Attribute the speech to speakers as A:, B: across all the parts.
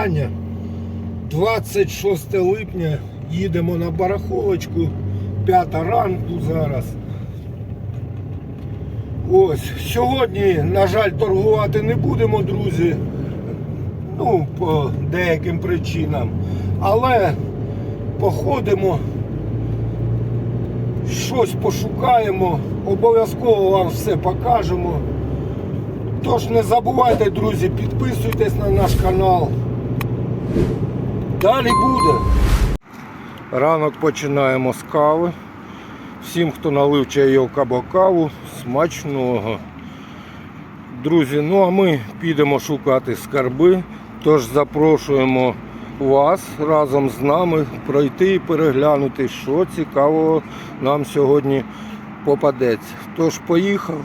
A: Вітання. 26 липня їдемо на барахолочку. П'ята ранку зараз. Ось, сьогодні, на жаль, торгувати не будемо, друзі. Ну, по деяким причинам. Але походимо, щось пошукаємо, обов'язково вам все покажемо. Тож не забувайте, друзі, підписуйтесь на наш канал. Далі буде. Ранок починаємо з кави. Всім, хто налив чайок або каву, смачного. Друзі, ну а ми підемо шукати скарби. Тож запрошуємо вас разом з нами пройти і переглянути, що цікавого нам сьогодні попадеться. Тож поїхали.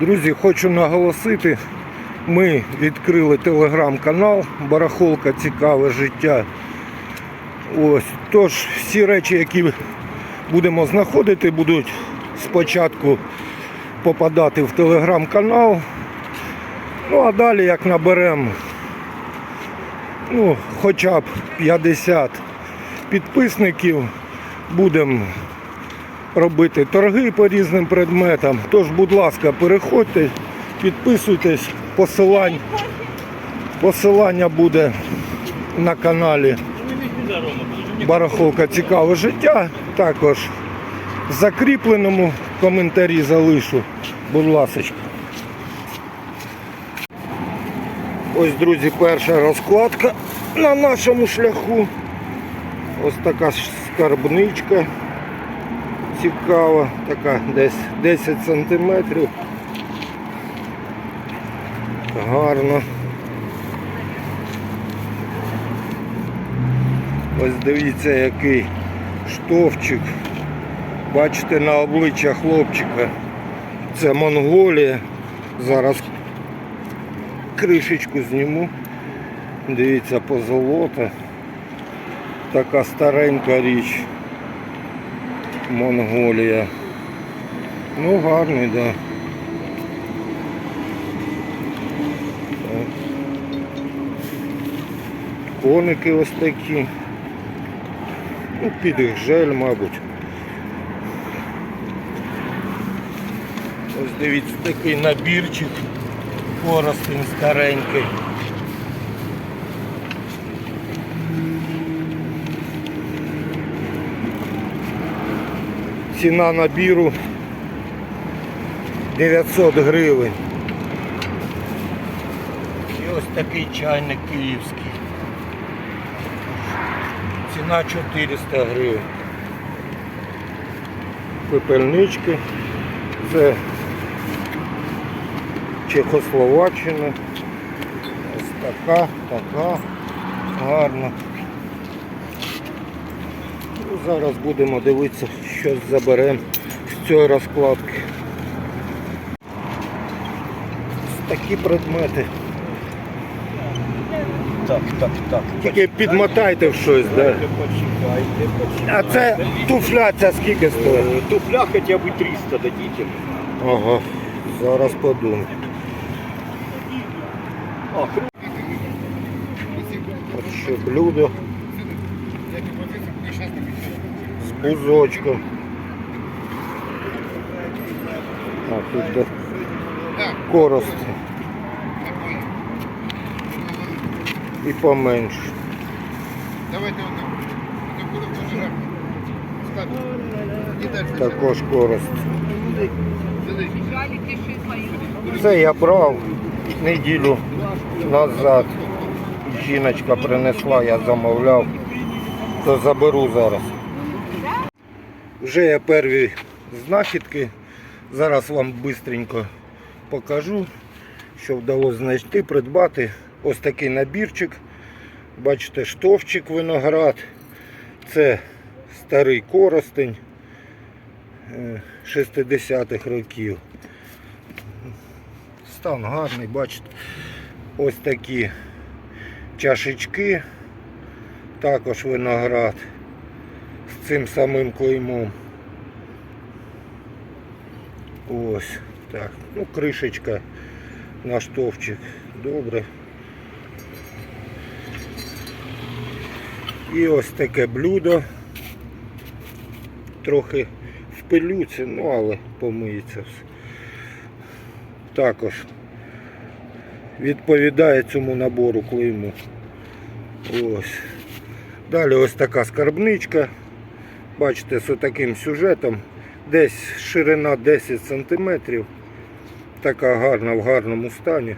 A: Друзі, хочу наголосити, ми відкрили телеграм-канал Барахолка Цікаве життя. Ось, тож всі речі, які будемо знаходити, будуть спочатку попадати в телеграм-канал. Ну а далі як наберемо ну, хоча б 50 підписників, будемо робити торги по різним предметам. Тож, будь ласка, переходьте, підписуйтесь, посилань, посилання буде на каналі Барахолка Цікаве життя. Також в закріпленому коментарі залишу. Будь ласка. Ось, друзі, перша розкладка на нашому шляху. Ось така скарбничка цікава, така десь 10 сантиметрів. Гарно. Ось дивіться який штовчик. Бачите на обличчя хлопчика. Це Монголія. Зараз кришечку зніму. Дивіться позолота. Така старенька річ. Монголія. Ну гарний, так. Да. Коники ось такі. Ну, під їх жель, мабуть. Ось дивіться такий набірчик. Коростень старенький. Ціна набіру 900 гривень. І ось такий чайник київський. Ціна 400 гривень. Пепельнички. Це Чехословаччина. Ось така, така, гарна. Ну, зараз будемо дивитися, що заберемо з цієї розкладки. Ось такі предмети.
B: Так, так, так.
A: Тільки підмотайте в щось, да?
B: Почекайте, почекайте.
A: А це туфля ця скільки стоїть?
B: Е, Туфля хоча б 300 дадите.
A: Ага, зараз подумаю.
B: А,
A: От ще блюдо з бузочком. А тут де корости. І поменше.
C: Давайте далі.
A: Також.
C: Залежить.
A: Це я брав неділю назад. Жіночка принесла, я замовляв, то заберу зараз. Вже я перві знахідки. Зараз вам швидко покажу, що вдалося знайти, придбати. Ось такий набірчик. Бачите, штовчик виноград. Це старий коростень е, 60-х років. Стан гарний, бачите. Ось такі чашечки, також виноград з цим самим клеймом. Ось так. Ну, кришечка на штовчик. Добре. І ось таке блюдо. Трохи в пилюці, ну але помиється все. Також відповідає цьому набору клейму. Ось. Далі ось така скарбничка. Бачите, з таким сюжетом. Десь ширина 10 см. Така гарна в гарному стані.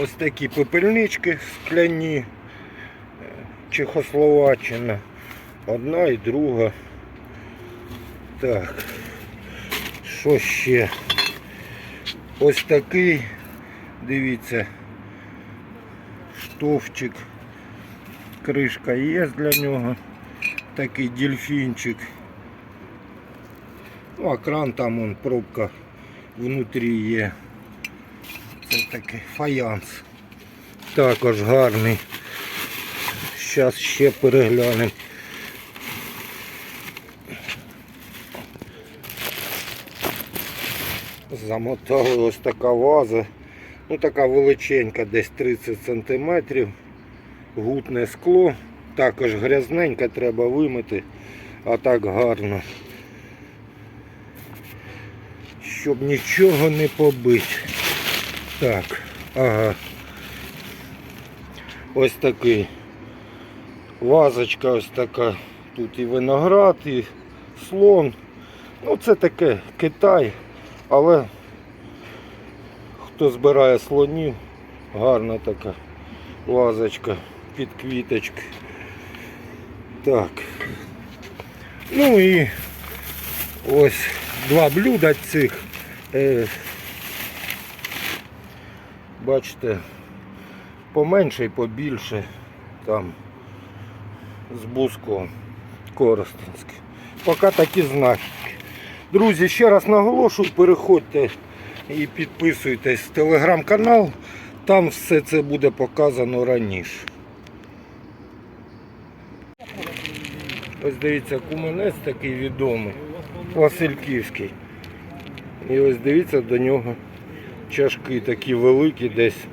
A: Ось такі пепельнички скляні. Е, Чехословаччина. Одна і друга. Так. Що ще? Ось такий, дивіться, штовчик. Кришка є для нього. Такий дельфінчик. Ну, а кран там он, пробка внутрі є. Це такий фаянс. Також гарний. Зараз ще переглянемо. Замотали ось така ваза. Ну така величенька, десь 30 см. Гутне скло. Також грязненьке треба вимити, а так гарно. Щоб нічого не побити. Так, ага. Ось такий. Вазочка ось така. Тут і виноград, і слон. Ну це таке Китай, але хто збирає слонів, гарна така вазочка під квіточки. Так. Ну і ось два блюда цих. Бачите, поменше і побільше там з буском Коростенське. Поки такі знахідки. Друзі, ще раз наголошую, переходьте і підписуйтесь в телеграм-канал. Там все це буде показано раніше. Ось дивіться, куманець такий відомий, Васильківський. І ось дивіться до нього чашки такі великі десь,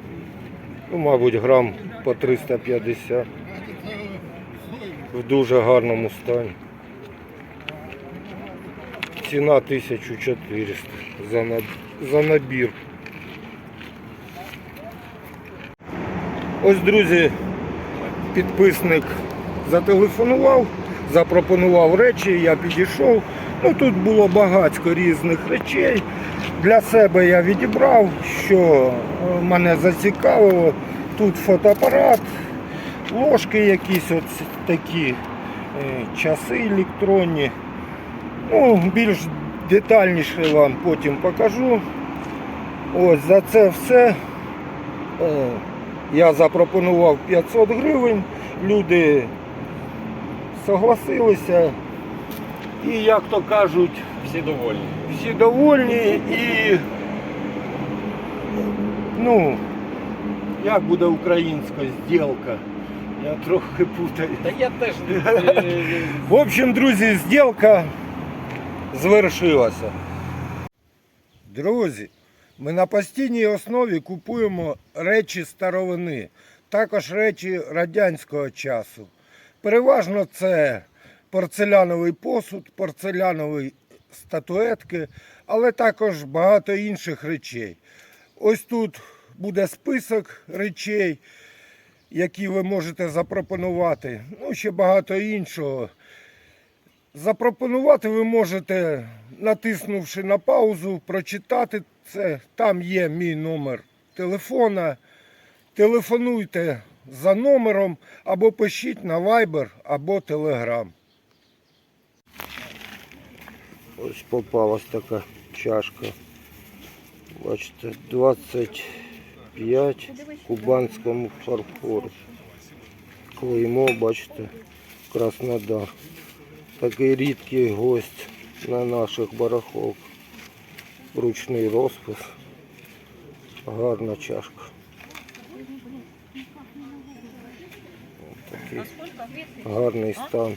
A: ну, мабуть, грам по 350 в дуже гарному стані. Ціна 1400 за, наб... за набір. Ось, друзі, підписник зателефонував, запропонував речі, я підійшов. Ну, тут було багатько різних речей. Для себе я відібрав, що е, мене зацікавило. Тут фотоапарат, ложки якісь от такі, е, часи електронні. Ну, більш детальніше вам потім покажу. Ось за це все е, я запропонував 500 гривень. Люди согласилися. І як то кажуть,
B: Всі довольні.
A: всі довольні і ну, як буде українська зділка? Я трохи путаю.
B: Та я теж
A: В общем, друзі, зділка звершилася. Друзі, ми на постійній основі купуємо речі старовини, також речі радянського часу. Переважно це порцеляновий посуд, порцелянові статуетки, але також багато інших речей. Ось тут буде список речей, які ви можете запропонувати. Ну, ще багато іншого. Запропонувати ви можете, натиснувши на паузу, прочитати це. Там є мій номер телефона. Телефонуйте за номером або пишіть на Viber або Telegram. Ось попалась така чашка. Бачите, 25 кубанському фарфору. Клеймо, бачите, Краснодар. Такий рідкий гость на наших барахолках. Ручний розпис. Гарна чашка. Гарний стан.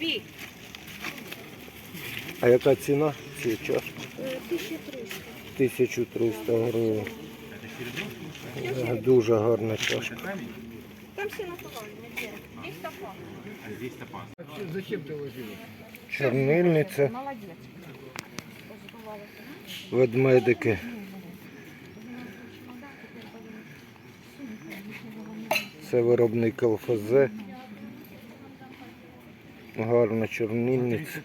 A: А яка ціна цієї чашки?
D: Е, 1300.
A: 1300 гривень. Дуже гарна чашка.
D: Там все наповали, не Здесь топа.
C: Зачем ти ложила?
A: Чорнильниця,
D: Молодець.
A: Ведмедики. Це виробник ЛФЗ. Гарна чорнильниця.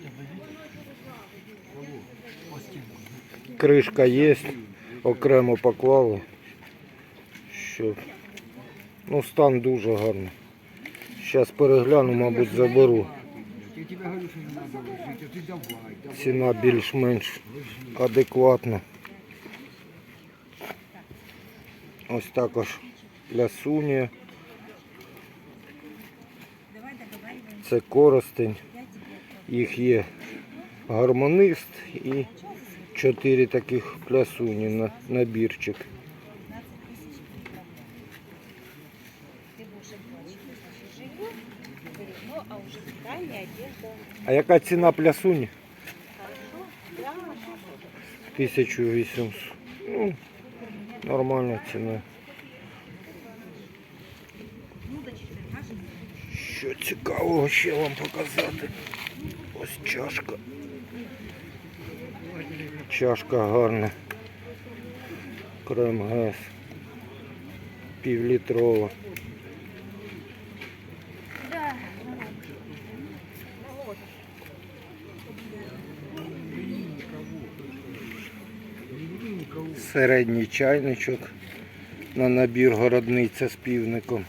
A: Кришка є, окремо поклали. Щоб... Ну, стан дуже гарний. Зараз перегляну, мабуть, заберу. Ціна більш-менш адекватна. Ось також лясунія. Це коростень. Їх є гармонист і чотири таких плясуні на набірчик.
D: А
A: яка ціна плясуні?
D: Хорошо? Да,
A: 1800. Ну, нормальна ціна. Що цікавого ще вам показати? Ось чашка. Чашка гарна. Крем ГЕС. Півлітрова. Середній чайничок на набір городниця з півником.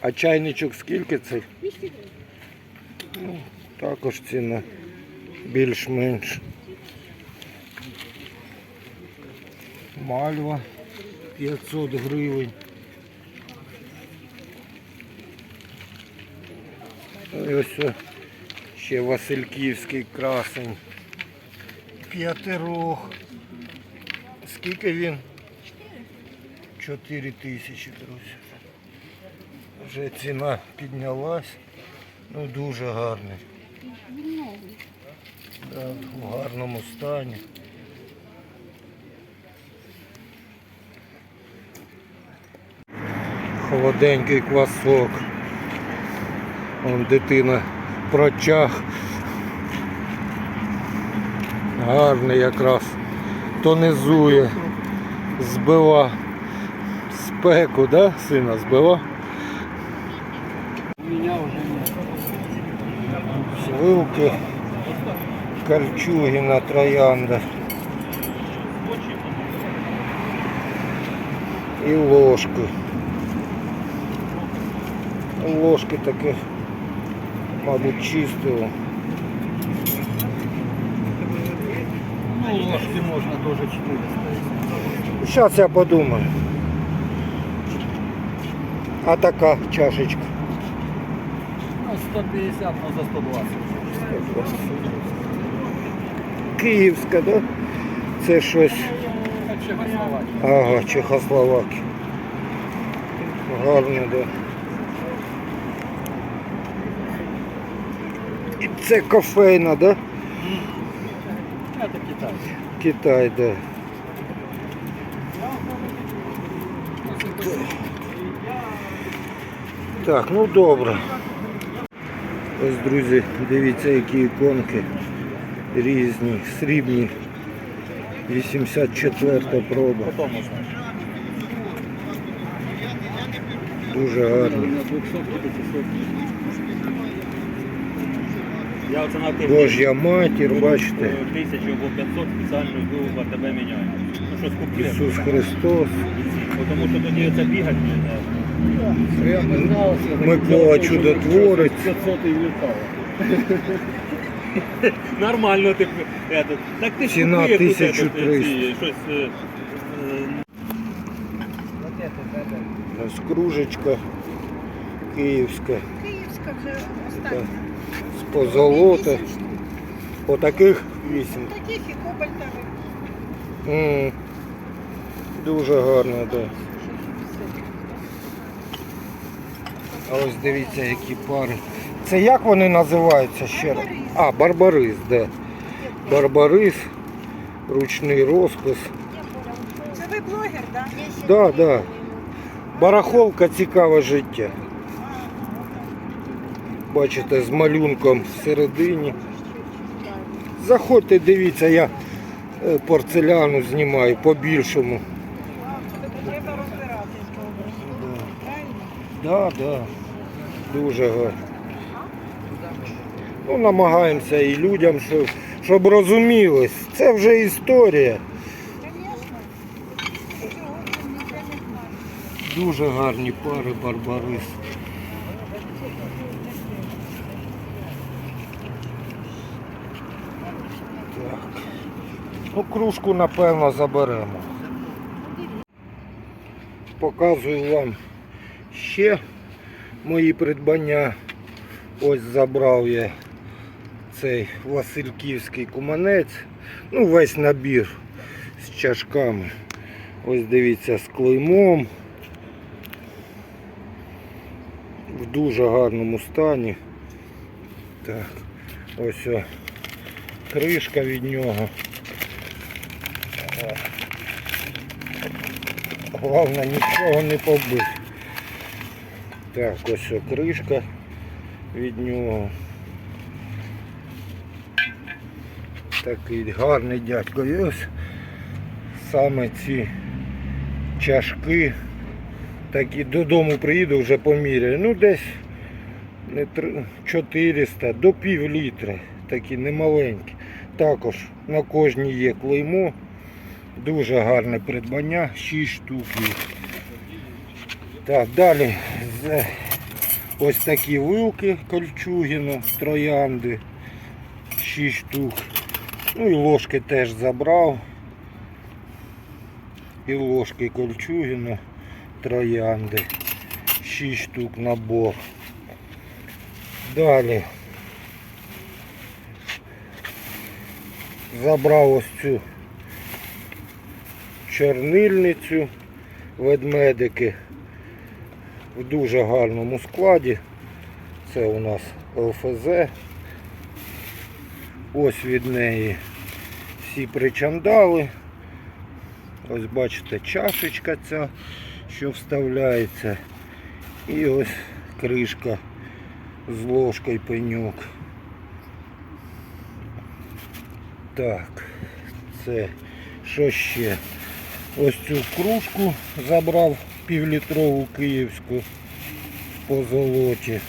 A: А чайничок скільки цей? Ну, також ціна більш-менш. Мальва 500 гривень. Ось ще Васильківський красень. П'ятирог. Скільки він? 4 тисячі, друзі. Вже ціна піднялась. Ну дуже гарний. Да, в гарному стані. Холоденький квасок. Вон дитина протяг. Гарний якраз. Тонизує. Збива спеку, да, сина збива? Сливки, кольчугіна, троянда. І ложки. Ложки таке, мабуть, чистили.
C: Ну, ложки можна теж 400.
A: Зараз я подумаю. А така чашечка.
B: Ну, 150, ну за 120.
A: Київська, да? Це щось. Ага, Чехословакія. Гарно, да. І це кофейна, да?
B: Це Китай.
A: Китай, да. Так, ну добре. Ось, друзі, дивіться, які іконки різні, срібні. 84 проба. Дуже гарні.
B: На 200 500. Я оце на тих
A: матір, бачите.
B: тисячу або 500 спеціально йду в АТБ міняю. Ну.
A: Ісус Христос.
B: Тому що тоді це бігати не
C: що
A: Микола Чудотворець.
B: 500 і. Нормально ти этот. Так ти ж
A: Ціна
B: купи тут
A: 1300.
B: этот, ці, щось е, е,
A: кружечка київська.
D: Київська вже остання.
A: з.
D: Вісім штук.
A: Отаких вісім.
D: Таких і кобальтових.
A: М, Дуже гарно, так. Да. А ось дивіться, які пари. Це як вони називаються ще раз? А, барбарис, да. Барбарис, ручний розпис.
D: Це ви блогер, так?
A: Да, да. Барахолка цікаве життя. Бачите, з малюнком всередині. Заходьте, дивіться, я е, порцеляну знімаю по-більшому.
D: Треба. Правильно?
A: Да, да. Дуже гарно. Ну, намагаємося і людям, щоб, щоб розумілось. Це вже історія. Дуже гарні пари Барбарис. Ну, кружку, напевно, заберемо. Показую вам ще мої придбання. Ось забрав я цей Васильківський куманець. Ну, весь набір з чашками. Ось дивіться, з клеймом. В дуже гарному стані. Так, ось о, кришка від нього. Головне нічого не побити. Так, ось о, кришка від нього. Такий гарний дядько. І ось саме ці чашки. Так і додому приїду вже поміряю. Ну десь 400 до пів літра. Такі немаленькі. Також на кожній є клеймо. Дуже гарне придбання, 6 штук. Так, далі ось такі вилки кольчугіно, троянди. 6 штук. Ну і ложки теж забрав. І ложки кольчугіно, троянди. 6 штук набор. Далі. Забрав ось цю чорнильницю ведмедики в дуже гарному складі. Це у нас ЛФЗ. Ось від неї всі причандали. Ось бачите чашечка ця, що вставляється. І ось кришка з ложкою пеньок. Так, це що ще? Ось цю кружку забрав півлітрову київську по золоті.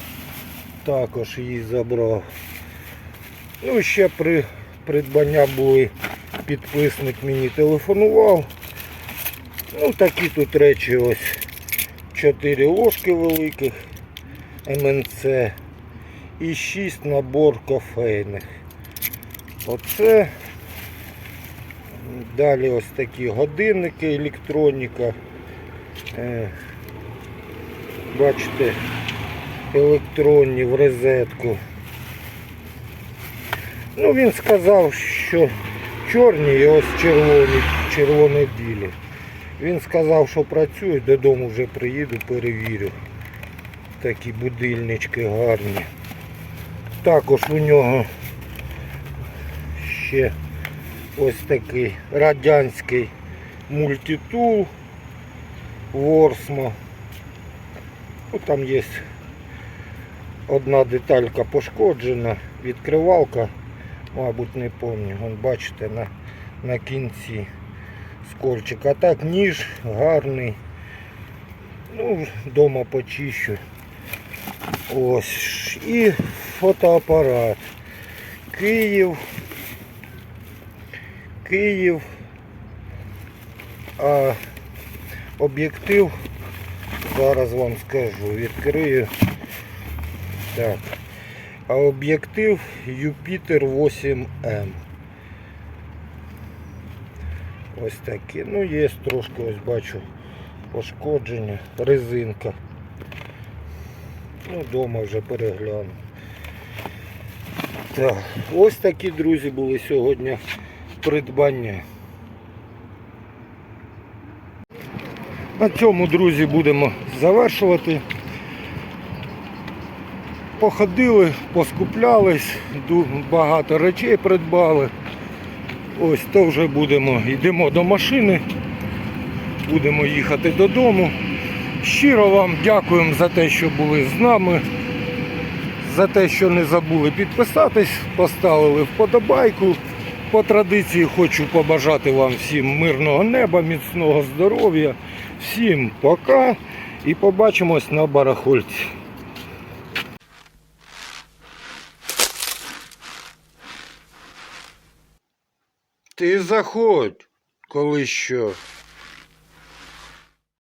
A: Також її забрав. Ну, ще при придбання були підписник мені телефонував. Ну такі тут речі ось. Чотири ложки великих МНЦ і 6 набор кофейних. Оце. Далі ось такі годинники, електроніка. Е, бачите, електронні в розетку. Ну він сказав, що чорні і ось червоні, червоно-білі. Він сказав, що працює, додому вже приїду, перевірю. Такі будильнички гарні. Також у нього ще ось такий радянський мультитул Ворсмо. Ну, там є одна деталька пошкоджена, відкривалка, мабуть, не пам'ятаю. Вон бачите на, на кінці скольчик. А так ніж гарний. Ну, вдома почищу. Ось. І фотоапарат. Київ. Київ. А об'єктив зараз вам скажу. Відкрию. Так. А об'єктив Юпітер 8М. Ось такі. Ну є трошки, ось бачу, пошкодження, резинка. Ну, вдома вже перегляну. Так, ось такі, друзі, були сьогодні придбання. На цьому, друзі, будемо завершувати. Походили, поскуплялись, багато речей придбали. Ось то вже будемо, йдемо до машини, будемо їхати додому. Щиро вам дякуємо за те, що були з нами, за те, що не забули підписатись, поставили вподобайку. По традиції хочу побажати вам всім мирного неба, міцного здоров'я. Всім пока і побачимось на барахольці. Ти заходь, коли що.